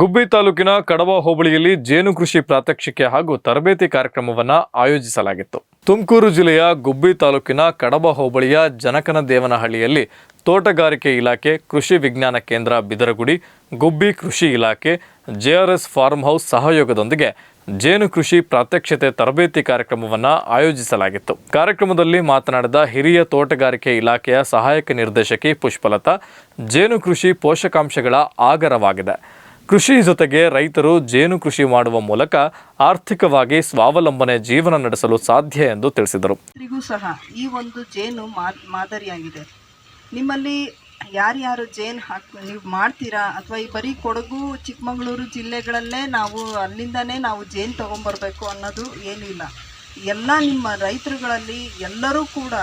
ಗುಬ್ಬಿ ತಾಲೂಕಿನ ಕಡವ ಹೋಬಳಿಯಲ್ಲಿ ಜೇನು ಕೃಷಿ ಪ್ರಾತ್ಯಕ್ಷಿಕೆ ಹಾಗೂ ತರಬೇತಿ ಕಾರ್ಯಕ್ರಮವನ್ನು ಆಯೋಜಿಸಲಾಗಿತ್ತು. ತುಮಕೂರು ಜಿಲ್ಲೆಯ ಗುಬ್ಬಿ ತಾಲೂಕಿನ ಕಡಬ ಹೋಬಳಿಯ ಜನಕನ ದೇವನಹಳ್ಳಿಯಲ್ಲಿ ತೋಟಗಾರಿಕೆ ಇಲಾಖೆ ಕೃಷಿ ವಿಜ್ಞಾನ ಕೇಂದ್ರ ಬಿದರಗುಡಿ, ಗುಬ್ಬಿ ಕೃಷಿ ಇಲಾಖೆ, ಜೆಆರ್ಎಸ್ ಫಾರ್ಮ್ ಹೌಸ್ ಸಹಯೋಗದೊಂದಿಗೆ ಜೇನು ಕೃಷಿ ಪ್ರಾತ್ಯಕ್ಷತೆ ತರಬೇತಿ ಕಾರ್ಯಕ್ರಮವನ್ನು ಆಯೋಜಿಸಲಾಗಿತ್ತು. ಕಾರ್ಯಕ್ರಮದಲ್ಲಿ ಮಾತನಾಡಿದ ಹಿರಿಯ ತೋಟಗಾರಿಕೆ ಇಲಾಖೆಯ ಸಹಾಯಕ ನಿರ್ದೇಶಕಿ ಪುಷ್ಪಲತಾ, ಜೇನು ಕೃಷಿ ಪೋಷಕಾಂಶಗಳ ಆಗರವಾಗಿದೆ. ಕೃಷಿ ಜೊತೆಗೆ ರೈತರು ಜೇನು ಕೃಷಿ ಮಾಡುವ ಮೂಲಕ ಆರ್ಥಿಕವಾಗಿ ಸ್ವಾವಲಂಬನೆ ಜೀವನ ನಡೆಸಲು ಸಾಧ್ಯ ಎಂದು ತಿಳಿಸಿದರು. ಸಹ ಈ ಒಂದು ಜೇನು ಮಾದರಿಯಾಗಿದೆ. ನಿಮ್ಮಲ್ಲಿ ಯಾರ್ಯಾರು ಜೇನು ಹಾಕ್, ನೀವು ಮಾಡ್ತೀರಾ? ಅಥವಾ ಈ ಬರೀ ಕೊಡಗು, ಚಿಕ್ಕಮಗಳೂರು ಜಿಲ್ಲೆಗಳಲ್ಲೇ ನಾವು ಅಲ್ಲಿಂದನೇ ನಾವು ಜೇನು ತೊಗೊಂಬರ್ಬೇಕು ಅನ್ನೋದು ಏನೂ ಇಲ್ಲ. ಎಲ್ಲ ನಿಮ್ಮ ರೈತರುಗಳಲ್ಲಿ ಎಲ್ಲರೂ ಕೂಡ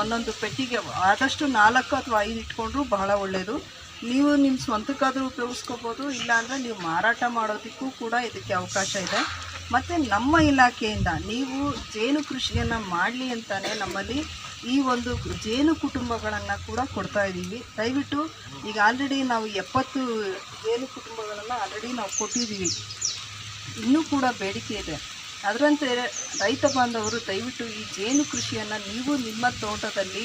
ಒಂದೊಂದು ಪೆಟ್ಟಿಗೆ, ಆದಷ್ಟು ನಾಲ್ಕು ಅಥವಾ ಐದು ಇಟ್ಕೊಂಡ್ರು ಬಹಳ ಒಳ್ಳೆಯದು ನೀವು ನಿಮ್ಮ ಸ್ವಂತಕ್ಕಾದರೂ ಉಪಯೋಗಿಸ್ಕೋಬೋದು, ಇಲ್ಲಾಂದರೆ ನೀವು ಮಾರಾಟ ಮಾಡೋದಕ್ಕೂ ಕೂಡ ಇದಕ್ಕೆ ಅವಕಾಶ ಇದೆ. ಮತ್ತು ನಮ್ಮ ಇಲಾಖೆಯಿಂದ ನೀವು ಜೇನು ಕೃಷಿಯನ್ನು ಮಾಡಲಿ ಅಂತಲೇ ನಮ್ಮಲ್ಲಿ ಈ ಒಂದು ಜೇನು ಕುಟುಂಬಗಳನ್ನು ಕೂಡ ಕೊಡ್ತಾ ಇದ್ದೀವಿ. ದಯವಿಟ್ಟು ಈಗ ಆಲ್ರೆಡಿ ನಾವು ಎಪ್ಪತ್ತು ಜೇನು ಕುಟುಂಬಗಳನ್ನು ಆಲ್ರೆಡಿ ನಾವು ಕೊಟ್ಟಿದ್ದೀವಿ. ಇನ್ನೂ ಕೂಡ ಬೇಡಿಕೆ ಇದೆ. ಅದರಂತೆ ರೈತ ಬಾಂಧವರು ದಯವಿಟ್ಟು ಈ ಜೇನು ಕೃಷಿಯನ್ನು ನೀವು ನಿಮ್ಮ ತೋಟದಲ್ಲಿ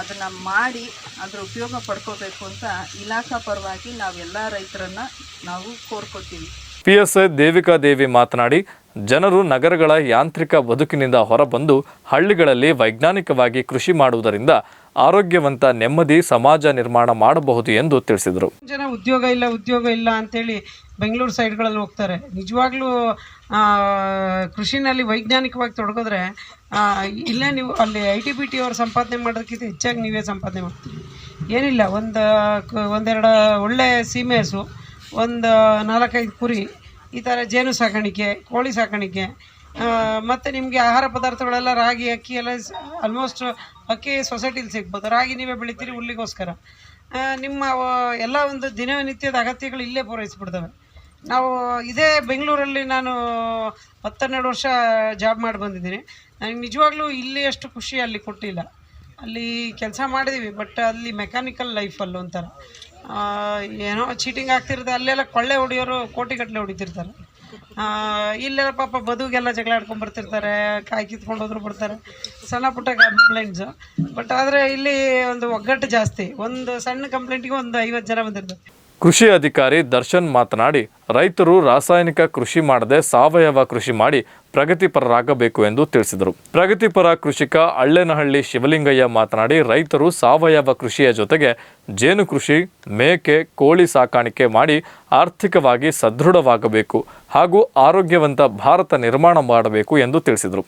ಅದನ್ನು ಮಾಡಿ ಅದರ ಉಪಯೋಗ ಪಡ್ಕೋಬೇಕು ಅಂತ ಇಲಾಖಾ ಪರವಾಗಿ ನಾವೆಲ್ಲ ರೈತರನ್ನು ನಾವು ಕೋರ್ಕೊತೀವಿ. ಪಿಎಸ್ಐ ದೇವಿಕಾ ದೇವಿ ಮಾತನಾಡಿ, ಜನರು ನಗರಗಳ ಯಾಂತ್ರಿಕ ಬದುಕಿನಿಂದ ಹೊರಬಂದು ಹಳ್ಳಿಗಳಲ್ಲಿ ವೈಜ್ಞಾನಿಕವಾಗಿ ಕೃಷಿ ಮಾಡುವುದರಿಂದ ಆರೋಗ್ಯವಂತ ನೆಮ್ಮದಿ ಸಮಾಜ ನಿರ್ಮಾಣ ಮಾಡಬಹುದು ಎಂದು ತಿಳಿಸಿದರು. ಜನ ಉದ್ಯೋಗ ಇಲ್ಲ ಉದ್ಯೋಗ ಇಲ್ಲ ಅಂತೇಳಿ ಬೆಂಗಳೂರು ಸೈಡ್ಗಳಲ್ಲಿ ಹೋಗ್ತಾರೆ. ನಿಜವಾಗ್ಲೂ ಕೃಷಿನಲ್ಲಿ ವೈಜ್ಞಾನಿಕವಾಗಿ ತೊಡಗಿದ್ರೆ ಇಲ್ಲೇ ನೀವು ಅಲ್ಲಿ ಐ ಟಿ ಬಿ ಟಿ ಅವ್ರು ಸಂಪಾದನೆ ಮಾಡೋದಕ್ಕಿಂತ ಹೆಚ್ಚಾಗಿ ನೀವೇ ಸಂಪಾದನೆ ಮಾಡ್ತೀರಿ. ಏನಿಲ್ಲ, ಒಂದು, ಒಂದೆರಡು ಒಳ್ಳೆ ಸೀಮೆ ಹಸು ಒಂದು ನಾಲ್ಕೈದು ಕುರಿ, ಈ ಥರ ಜೇನು ಸಾಕಾಣಿಕೆ, ಕೋಳಿ ಸಾಕಾಣಿಕೆ ಮತ್ತು ನಿಮಗೆ ಆಹಾರ ಪದಾರ್ಥಗಳೆಲ್ಲ ರಾಗಿ, ಅಕ್ಕಿ ಎಲ್ಲ ಆಲ್ಮೋಸ್ಟ್ ಅಕ್ಕಿ ಸೊಸೈಟಿಲಿ ಸಿಗ್ಬೋದು. ರಾಗಿ ನೀವೇ ಬೆಳಿತೀರಿ, ಹುಲ್ಲಿಗೋಸ್ಕರ. ನಿಮ್ಮ ಎಲ್ಲ ಒಂದು ದಿನನಿತ್ಯದ ಅಗತ್ಯಗಳು ಇಲ್ಲೇ ಪೂರೈಸಿಬಿಡ್ತವೆ. ನಾವು ಇದೇ ಬೆಂಗಳೂರಲ್ಲಿ ನಾನು ಹತ್ತೆರಡು ವರ್ಷ ಜಾಬ್ ಮಾಡಿ ಬಂದಿದ್ದೀನಿ. ನನಗೆ ನಿಜವಾಗ್ಲೂ ಇಲ್ಲಿ ಅಷ್ಟು ಖುಷಿ ಅಲ್ಲಿ ಕೊಟ್ಟಿಲ್ಲ. ಅಲ್ಲಿ ಕೆಲಸ ಮಾಡಿದ್ದೀವಿ ಬಟ್ ಅಲ್ಲಿ ಮೆಕ್ಯಾನಿಕಲ್ ಲೈಫಲ್ಲಿ ಒಂಥರ. ಏನೋ ಚೀಟಿಂಗ್ ಆಗ್ತಿರ್ತದೆ ಅಲ್ಲೆಲ್ಲ ಕೊಳ್ಳೆ ಹೊಡಿಯೋರು ಕೋಟಿಗಟ್ಟಲೆ ಹೊಡಿತಿರ್ತಾರೆ. ಇಲ್ಲೆಲ್ಲ ಪಾಪ ಬದುಗೆಲ್ಲ ಜಗಳ ಆಡ್ಕೊಂಡು ಬರ್ತಿರ್ತಾರೆ, ಕಾಯಿ ಕಿತ್ಕೊಂಡು ಹೋದ್ರು ಬರ್ತಾರೆ. ಸಣ್ಣ ಪುಟ್ಟ ಕಂಪ್ಲೇಂಟ್ಸು ಬಟ್ ಆದರೆ ಇಲ್ಲಿ ಒಂದು ಒಗ್ಗಟ್ಟು ಜಾಸ್ತಿ, ಒಂದು ಸಣ್ಣ ಕಂಪ್ಲೇಂಟಿಗೆ ಒಂದು ಐವತ್ತು ಜನ ಬಂದಿರ್ತಾರೆ. ಕೃಷಿ ಅಧಿಕಾರಿ ದರ್ಶನ್ ಮಾತನಾಡಿ, ರೈತರು ರಾಸಾಯನಿಕ ಕೃಷಿ ಮಾಡದೆ ಸಾವಯವ ಕೃಷಿ ಮಾಡಿ ಪ್ರಗತಿಪರರಾಗಬೇಕು ಎಂದು ತಿಳಿಸಿದರು. ಪ್ರಗತಿಪರ ಕೃಷಿಕ ಅಳ್ಳೆನಹಳ್ಳಿ ಶಿವಲಿಂಗಯ್ಯ ಮಾತನಾಡಿ, ರೈತರು ಸಾವಯವ ಕೃಷಿಯ ಜೊತೆಗೆ ಜೇನು ಕೃಷಿ, ಮೇಕೆ, ಕೋಳಿ ಸಾಕಾಣಿಕೆ ಮಾಡಿ ಆರ್ಥಿಕವಾಗಿ ಸದೃಢವಾಗಬೇಕು ಹಾಗೂ ಆರೋಗ್ಯವಂತ ಭಾರತ ನಿರ್ಮಾಣ ಮಾಡಬೇಕು ಎಂದು ತಿಳಿಸಿದರು.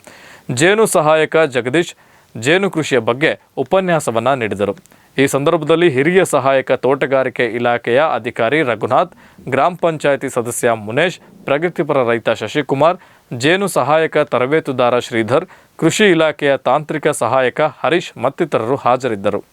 ಜೇನು ಸಹಾಯಕ ಜಗದೀಶ್ ಜೇನು ಕೃಷಿಯ ಬಗ್ಗೆ ಉಪನ್ಯಾಸವನ್ನು ನೀಡಿದರು. ಈ ಸಂದರ್ಭದಲ್ಲಿ ಹಿರಿಯ ಸಹಾಯಕ ತೋಟಗಾರಿಕೆ ಇಲಾಖೆಯ ಅಧಿಕಾರಿ ರಘುನಾಥ್, ಗ್ರಾಮ ಪಂಚಾಯಿತಿ ಸದಸ್ಯ ಮುನೇಶ್, ಪ್ರಗತಿಪರ ರೈತ ಶಶಿಕುಮಾರ್, ಜೇನು ಸಹಾಯಕ ತರಬೇತುದಾರ ಶ್ರೀಧರ್, ಕೃಷಿ ಇಲಾಖೆಯ ತಾಂತ್ರಿಕ ಸಹಾಯಕ ಹರೀಶ್ ಮತ್ತಿತರರು ಹಾಜರಿದ್ದರು.